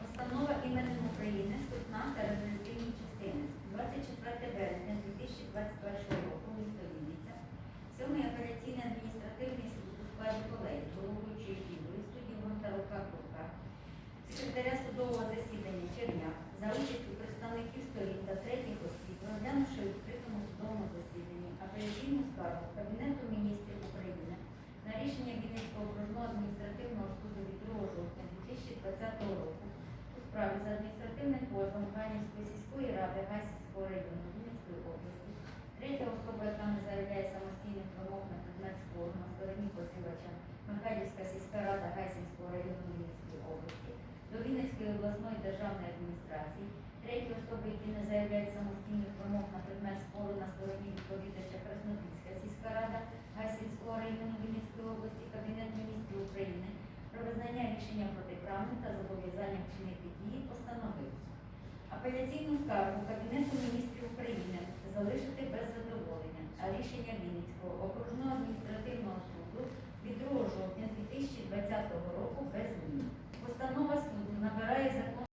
постанова іменем України Ступна та резолютивні частини. 24 березня 2021 року місто Вінниця. Сьомий апеляційний адміністративний суд у складі колегії, головуючої фігури, суддів Гонтарука Курка, секретаря судового засідання Черняк за участю представників сторін та третіх осіб, розглянувши у відкритому судовому засіданні апеляційну скаргу Кабінету міністрів України на рішення Вінницького окружного адміністративного суду справі за адміністративним позовом Ганівської сільської ради Гайсівського району Вінницької області, третя особа, яка не заявляє самостійних вимог на предмет спору на стороні позивача Михайлівська сільська рада Гайсівського району Вінницької області, до Вінницької обласної державної адміністрації, треті особи, які не заявляють самостійних вимог на предмет спору на стороні відповідача Краснопільська сільська рада Гайсівського району Вінницької області, Кабінет міністрів України про визнання рішення протиправним та вчинити дії постановив апеляційну скаргу Кабінету міністрів України залишити без задоволення, а рішення Вінницького окружного адміністративного